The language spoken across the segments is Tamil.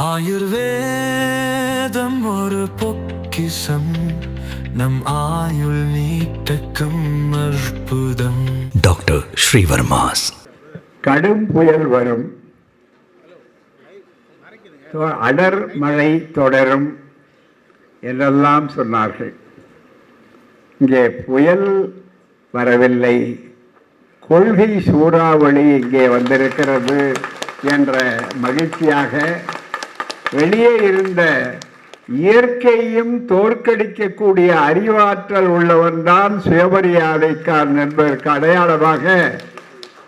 ஆயுர்வேதம் ஒரு பொக்கிசம் நம் ஆயுள் நீட்டக்கும் அற்புதம். டாக்டர் ஸ்ரீவர்மாஸ். கடும் புயல் வரும். தொ- அடர் மழை தொடரும் என்றெல்லாம் சொன்னார்கள். இங்கே புயல் வரவில்லை. கொள்கை சூறாவளி இங்கே வந்திருக்கிறது என்ற மகிழ்ச்சியாக வெளியே இருந்த இயற்கையும் தோற்கடிக்கக்கூடிய அறிவாற்றல் உள்ளவன்தான் சுயமரியாதைக்காரன் என்பதற்கு அடையாளமாக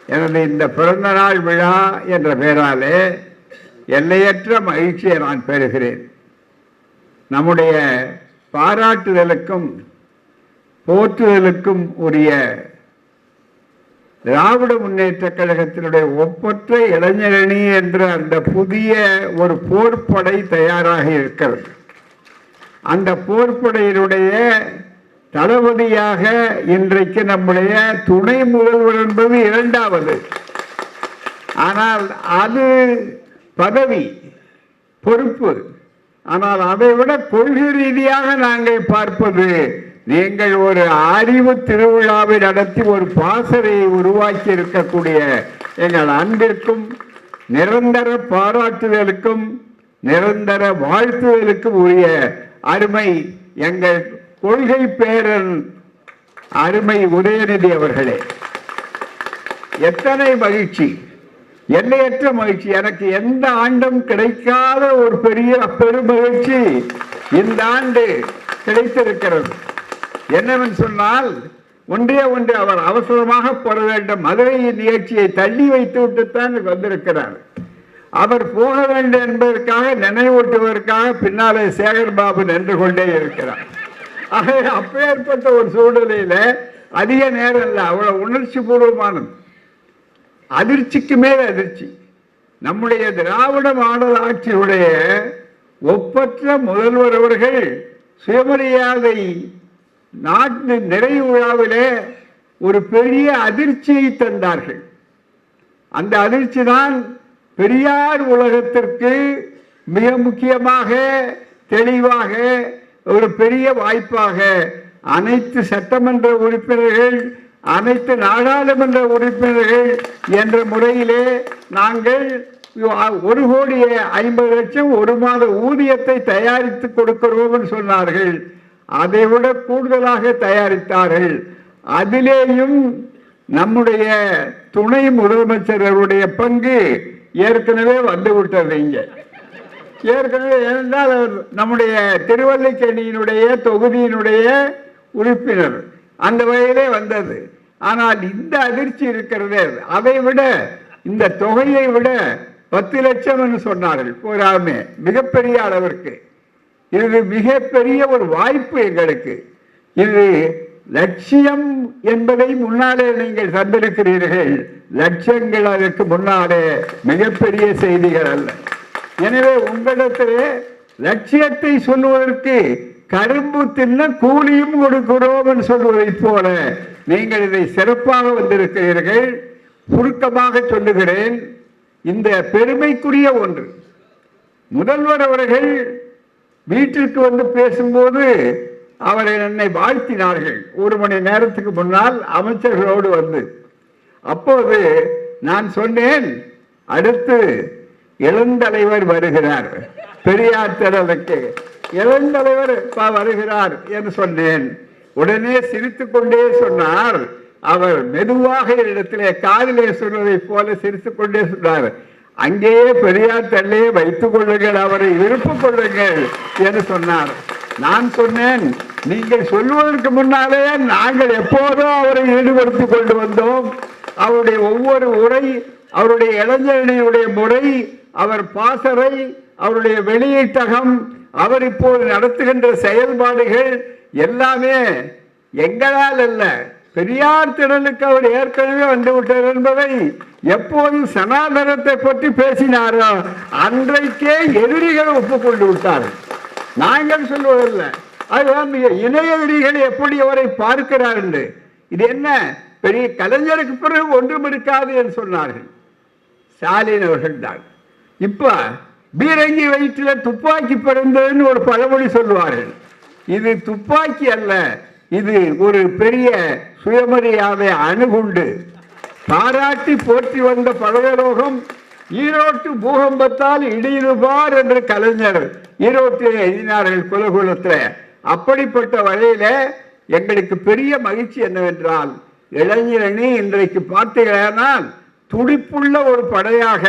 எனது இந்த பிறந்த நாள் விழா என்ற பெயராலே எல்லையற்ற மகிழ்ச்சியை நான் பெறுகிறேன். நம்முடைய பாராட்டுதலுக்கும் போற்றுதலுக்கும் உரிய திராவிட முன்னேற்ற கழகத்தினுடைய ஒப்பற்ற இளைஞரணி என்ற அந்த புதிய ஒரு போர்ப்படை தயாராக இருக்கிறது. அந்த போர்ப்படையினுடைய தளபதியாக இன்றைக்கு நம்முடைய துணை முதல்வர் என்பது இரண்டாவது. ஆனால் அது பதவி பொறுப்பு. ஆனால் அதை விட கொள்கை ரீதியாக நாங்கள் பார்ப்பது நீங்கள் ஒரு அறிவு திருவிழாவை நடத்தி ஒரு பாசறையை உருவாக்கி இருக்கக்கூடிய எங்கள் அன்பிற்கும் நிரந்தர பாராட்டுதலுக்கும் நிரந்தர வாழ்த்துதலுக்கும் உரிய அருமை எங்கள் கொள்கை பேரன் அருமை உதயநிதி அவர்களே. எத்தனை மகிழ்ச்சி. எல்லையற்ற மகிழ்ச்சி. எனக்கு எந்த ஆண்டும் கிடைக்காத ஒரு பெரிய பெருமகிழ்ச்சி இந்த ஆண்டு கிடைத்திருக்கிறது. என்னவென்று சொன்னால் ஒன்றே ஒன்று அவர் அவசரமாக போட வேண்டும். மதுரையின் நிகழ்ச்சியை தள்ளி வைத்து விட்டுத்தான் வந்திருக்கிறார். அவர் போக வேண்டும் என்பதற்காக நினைவூட்டுவதற்காக பின்னாலே சேகர் பாபு நின்று கொண்டே இருக்கிறார். ஆகவே அப்பேற்பட்ட ஒரு சூழ்நிலையில அதிக நேரம் இல்லை. அவ்வளவு உணர்ச்சி பூர்வமானது. அதிர்ச்சிக்கு மேல் அதிர்ச்சி. நம்முடைய திராவிட மாடல் ஆட்சியுடைய ஒப்பற்ற முதல்வர் அவர்கள் சுயமரியாதை நாட்டு நிறைவு விழாவிலே ஒரு பெரிய அதிர்ச்சியை தந்தார்கள். அந்த அதிர்ச்சி தான் பெரியார் உலகத்திற்கு மிக முக்கியமாக தெளிவாக ஒரு பெரிய வாய்ப்பாக அனைத்து சட்டமன்ற உறுப்பினர்கள் அனைத்து நாடாளுமன்ற உறுப்பினர்கள் என்ற முறையிலே நாங்கள் ஒரு கோடியே ஐம்பது லட்சம் ஒரு மாத ஊதியத்தை தயாரித்து கொடுக்கிறோம் சொன்னார்கள். அதை விட கூடுதலாக தயாரித்தார்கள். அதிலேயும் நம்முடைய துணை முதலமைச்சர்களுடைய பங்கு ஏற்கனவே வந்து விட்டது இங்கே. ஏற்கனவே ஏனென்றால் அவர் நம்முடைய திருவல்லிக்கேணியினுடைய தொகுதியினுடைய உறுப்பினர். அந்த வகையிலே வந்தது. ஆனால் இந்த அதிர்ச்சி இருக்கிறதே அதை. விட இந்த தொகையை விட பத்து லட்சம் என்று சொன்னார்கள். போராமே மிகப்பெரிய அளவிற்கு. இது மிகப்பெரிய ஒரு வாய்ப்பு எங்களுக்கு. இது லட்சியம் என்பதை முன்னாலே நீங்கள் தந்திருக்கிறீர்கள் லட்சங்கள் அதற்கு முன்னாலே மிகப்பெரிய செய்திகள் அல்ல. எனவே உங்களிடத்திலே லட்சியத்தை சொல்லுவதற்கு கரும்பு தின்ன கூலியும் கொடுக்கிறோம் என்று சொல்வதைப் போல நீங்கள் இதை சிறப்பாக வந்திருக்கிறீர்கள். சுருக்கமாக சொல்லுகிறேன். இந்த பெருமைக்குரிய ஒன்று. முதல்வர் அவர்கள் வீட்டிற்கு வந்து பேசும்போது அவரை என்னை வாழ்த்தினார்கள். ஒரு மணி நேரத்துக்கு முன்னால் அமைச்சர்களோடு வந்து அப்போது நான் சொன்னேன் அடுத்து இளந்தலைவர் வருகிறார். பெரியார் திடலுக்கு இளந்தலைவர் வருகிறார் என்று சொன்னேன். உடனே சிரித்து கொண்டே சொன்னார். அவர் மெதுவாக இடத்திலே காதிலே சொல்வதைப் போல சிரித்து கொண்டே சொன்னார். அங்கேயே பெரியார் தள்ளையே வைத்துக் கொள்ளுங்கள் அவரை விருப்பம் கொள்ளுங்கள் என்று சொன்னார். நான் சொன்னேன் நீங்கள் சொல்வதற்கு முன்னாலே நாங்கள் எப்போதும் அவரை ஈடுபடுத்திக் கொண்டு வந்தோம். அவருடைய ஒவ்வொரு உரை அவருடைய இளைஞரணியுடைய முறை அவர் பாசறை அவருடைய வெளியீட்டகம் அவர் இப்போது நடத்துகின்ற செயல்பாடுகள் எல்லாமே எங்களால் அல்ல பெரியார் திடலுக்கு அவர் ஏற்கனவே வந்துவிட்டார் என்பதை எப்போதும் சனாதனத்தை பற்றி பேசினாரோ அன்றைக்கே எதிரிகள் ஒப்புக்கொண்டு விட்டார்கள் நாங்கள் சொல்வதில்லை. அதுதான் இணைய எதிரிகள் எப்படி அவரை பார்க்கிறார் என்று. இது என்ன? பெரிய கலைஞருக்கு பிறகு ஒன்றும் இருக்காது என்று சொன்னார்கள். ஸ்டாலின் அவர்கள் தான். இப்ப பீரங்கி வயிற்றில் துப்பாக்கி பிறந்ததுன்னு ஒரு பழமொழி சொல்லுவார்கள். இது துப்பாக்கி அல்ல இது ஒரு பெரிய சுயமரியாதை அணுகுண்டு. பாராட்டி போற்றி வந்த பழவலோகம் ஈரோட்டு பூகம்பத்தால் இடியுபார் என்று கலைஞர் ஈரோட்டில் எழுதினார்கள் குலகுலத்தில். அப்படிப்பட்ட வகையில எங்களுக்கு பெரிய மகிழ்ச்சி என்னவென்றால் இளைஞரணி இன்றைக்கு பார்த்தீர்களானால் துடிப்புள்ள ஒரு படையாக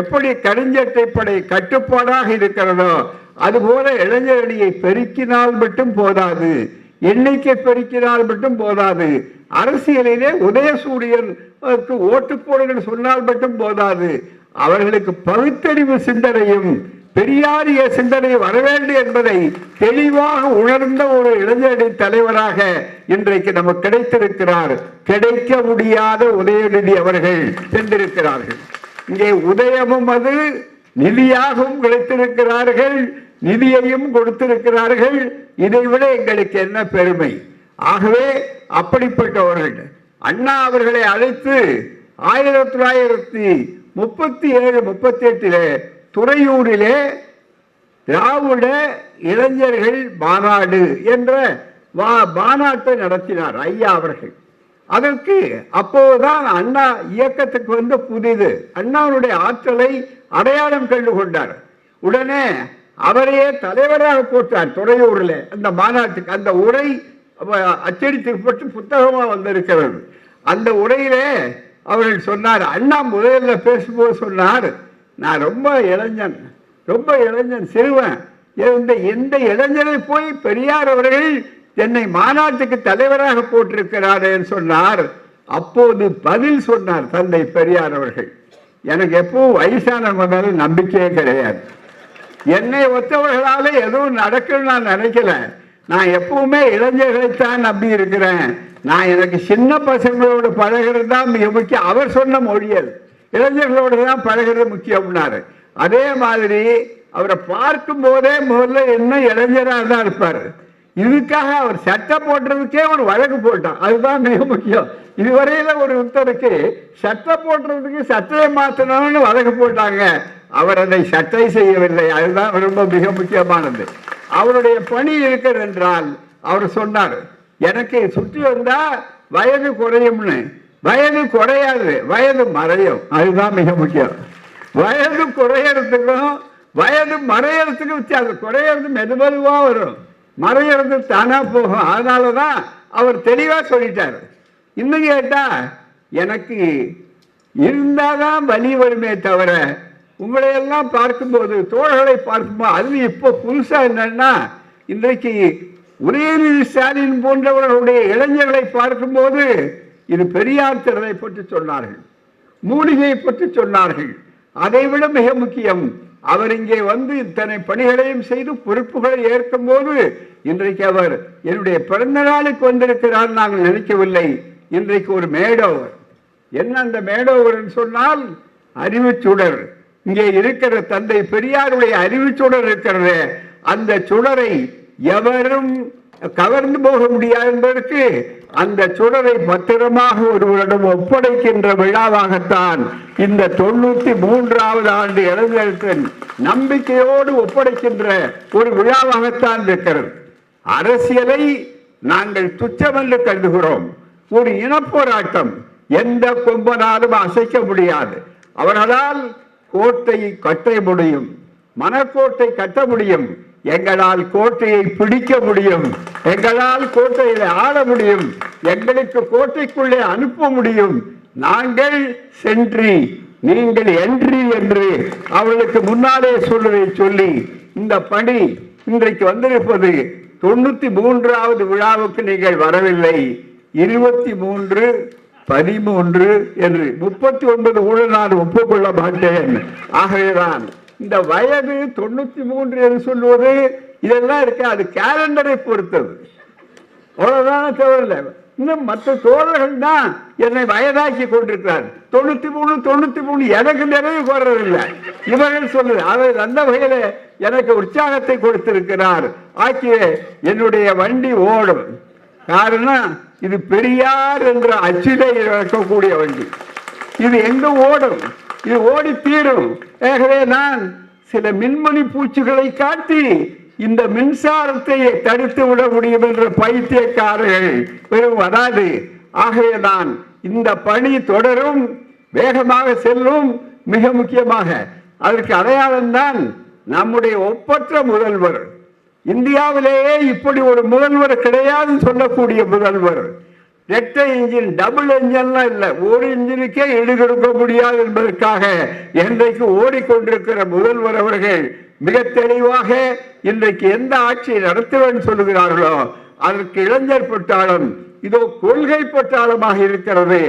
எப்படி கருஞ்சட்டை படை கட்டுப்பாடாக இருக்கிறதோ அதுபோல இளைஞரணியை பெருக்கினால் மட்டும் போதாது. எண்ணிக்கை பெருக்கினால் மட்டும் போதாது. அரசியலிலே உதயசூரியன் ஓட்டு போடுங்கள் சொன்னால் மட்டும் போதாது. அவர்களுக்கு பகுத்தறிவு சிந்தனையும் பெரியாரிய சிந்தனை வரவேண்டும் என்பதை தெளிவாக உணர்ந்த ஒரு இளைஞரணி தலைவராக இன்றைக்கு நமக்கு கிடைத்திருக்கிறார். கிடைக்க முடியாத உதயநிதி அவர்கள் சென்றிருக்கிறார்கள். இங்கே உதயமும் அது நிதியாகவும் கிடைத்திருக்கிறார்கள். நிதியையும் கொடுத்திருக்கிறார்கள். இதைவிட எங்களுக்கு என்ன பெருமை? ஆகவே அப்படிப்பட்டவர்கள் அண்ணா அவர்களை அழைத்து ஆயிரத்தி தொள்ளாயிரத்தி முப்பத்தி ஏழு முப்பத்தி எட்டிலே துறையூரிலே திராவிட இளைஞர்கள் மாநாடு என்ற வா- மாநாட்டை நடத்தினார் ஐயா அவர்கள். அதற்கு அப்போதுதான் அண்ணா இயக்கத்துக்கு வந்து புதிது. அண்ணாவுடைய ஆற்றலை அடையாளம் கண்டு கொண்டார் உடனே அவரையே தலைவராக போட்டார் துறையூரில். அந்த மாநாட்டுக்கு அந்த உரை அச்சடித்துப்பட்டு புத்தகமாக வந்திருக்கிறது. அந்த உரையிலே அவர்கள் சொன்னார் அண்ணா முதல்ல பேசும்போது சொன்னார் நான் ரொம்ப இளைஞன் ரொம்ப இளைஞன் சிறுவன். இந்த எந்த இளைஞரை போய் பெரியார் அவர்கள் என்னை மாநாட்டுக்கு தலைவராக போட்டிருக்கிறார் என்று சொன்னார். அப்போது பதில் சொன்னார் தந்தை பெரியார் அவர்கள். எனக்கு எப்பவும் வயசானவங்க மேலே நம்பிக்கையே கிடையாது. என்னை ஒத்தவர்களால எதுவும் நடக்கும்னு நான் நினைக்கல. நான் எப்பவுமே இளைஞர்களைத்தான் நம்பி இருக்கிறேன். நான் எனக்கு சின்ன பசங்களோட பழகிறது தான் மிக முக்கியம். அவர் சொன்ன மொழியல் இளைஞர்களோடு தான் பழகிறது முக்கியம்னாரு. அதே மாதிரி அவரை பார்க்கும் போதே முதல்ல என்ன இளைஞராக தான் இருப்பார். இதுக்காக அவர் சட்டை போடுறதுக்கே ஒரு வழக்கு போட்டான். அதுதான் மிக முக்கியம். இதுவரையில ஒரு ஒருத்தருக்கு சட்டை போடுறதுக்கு சட்டையை மாற்றணும்னு வழக்கு போட்டாங்க. அவர் அதை சட்டை செய்யவில்லை. அதுதான் ரொம்ப மிக முக்கியமானது. அவருடைய பணி இருக்கிறது என்றால் அவர் சொன்னார் எனக்கு சுற்றி வந்தா வயது குறையும்னு. வயது குறையாது. வயது மறையும். அதுதான் மிக முக்கியம். வயது குறையறதுக்கும் வயது மறையறதுக்கும் வித்தியாசம். குறையறது மெதுமெதுவாக வரும். மறையிறது தானா போகும். அதனால தான் அவர் தெளிவாக சொல்லிட்டார். இன்னும் கேட்டா எனக்கு இருந்தாதான் வலி வருமே தவிர உங்களை எல்லாம் பார்க்கும்போது தோழர்களை பார்க்கும்போது அது இப்போ புதுசாக என்னன்னா இன்றைக்கு உதயநிதி ஸ்டாலின் போன்றவர்களுடைய இளைஞர்களை பார்க்கும்போது இது பெரியார் திறனை பற்றி சொன்னார்கள். மூலிகையை பற்றி சொன்னார்கள். அதைவிட மிக முக்கியம் அவர் இங்கே வந்து இத்தனை பணிகளையும் செய்து பொறுப்புகளை ஏற்கும் போது இன்றைக்கு அவர் என்னுடைய பிறந்த நாளுக்கு வந்திருக்கிறார் நாங்கள் நினைக்கவில்லை. இன்றைக்கு ஒரு மேடோவர் என்ன அந்த மேடோவர் சொன்னால் அறிவுச்சுடர் இங்கே இருக்கிற தந்தை பெரியாருடைய அறிவுச்சுடர் இருக்கிறது. அந்த சுடரை எவரும் கவர்ந்து போக முடியாது என்பதற்கு அந்த சுடரை பத்திரமாக ஒருவரிடம் ஒப்படைக்கின்ற விழாவாகத்தான் இந்த தொண்ணூத்தி மூன்றாவது ஆண்டு இளைஞர்களுக்கு நம்பிக்கையோடு ஒப்படைக்கின்ற ஒரு விழாவாகத்தான் இருக்கிறது. அரசியலை நாங்கள் துச்சமென்று கருதுகிறோம். ஒரு இனப்போராட்டம் எந்த கொம்பனாலும் அசைக்க முடியாது. அவர்களால் கோட்டை கட்ட முடியும் மனக்கோட்டை கட்ட முடியும். எங்களால் கோட்டையை பிடிக்க முடியும். எங்களால் கோட்டையில் ஆள முடியும். எங்களுக்கு கோட்டைக்குள்ளே அனுப்ப முடியும். நாங்கள் சென்றி நீங்கள் என்றி என்று அவர்களுக்கு முன்னாலே சொல்வதை சொல்லி இந்த பணி இன்றைக்கு வந்திருப்பது தொண்ணூத்தி மூன்றாவது விழாவுக்கு நீங்கள் வரவில்லை. இருபத்தி மூன்று பதிமூன்று என்று முப்பத்தி ஒன்பது கூட நான் ஒப்புக்கொள்ள மாட்டேன். ஆகவேதான் இந்த வயது தொண்ணூத்தி மூன்று என்று சொல்வது இதெல்லாம் இருக்கு அது கேலண்டரை பொறுத்தது. அவ்வளவுதான் தவிர இன்னும் மற்ற தோழர்கள் தான் என்னை வயதாக்கி கொண்டிருக்கிறார் தொண்ணூத்தி மூணு தொண்ணூத்தி மூணு எனக்கு நிறைவு கோரவில்லை இவர்கள் சொல்லுது அவர் அந்த வகையில எனக்கு உற்சாகத்தை கொடுத்திருக்கிறார். ஆக்கிய என்னுடைய வண்டி ஓடும். காரணம் இது பெரியார் என்ற அச்சிலை இருக்கக்கூடிய வண்டி. இது எங்க ஓடும்? இது ஓடி தீரும். ஆகவே நான் சில மின்மணி பூச்சிகளை காட்டி இந்த மின்சாரத்தை தடுத்து விட முடியும் என்ற பைத்தியக்காரர்கள் வெறும் வராது. ஆகவேதான் இந்த பணி தொடரும் வேகமாக செல்லும் மிக முக்கியமாக. அதற்கு அடையாளம்தான் நம்முடைய ஒப்பற்ற முதல்வர். இந்தியாவிலேயே இப்படி ஒரு முதல்வர் கிடையாது சொல்லக்கூடிய முதல்வர். ரெட்டை இன்ஜின் டபுள் இன்ஜின்லாம் இல்லை. ஒரு இன்ஜினுக்கே ஈடுகொடுக்க முடியாது என்பதற்காக என்றைக்கு ஓடிக்கொண்டிருக்கிற முதல்வர் அவர்கள் மிக தெளிவாக இன்றைக்கு எந்த ஆட்சியை நடத்துவேன் சொல்லுகிறார்களோ அதற்கு இளைஞர் பட்டாளம் இதோ கொள்கை பட்டாளமாக இருக்கிறது.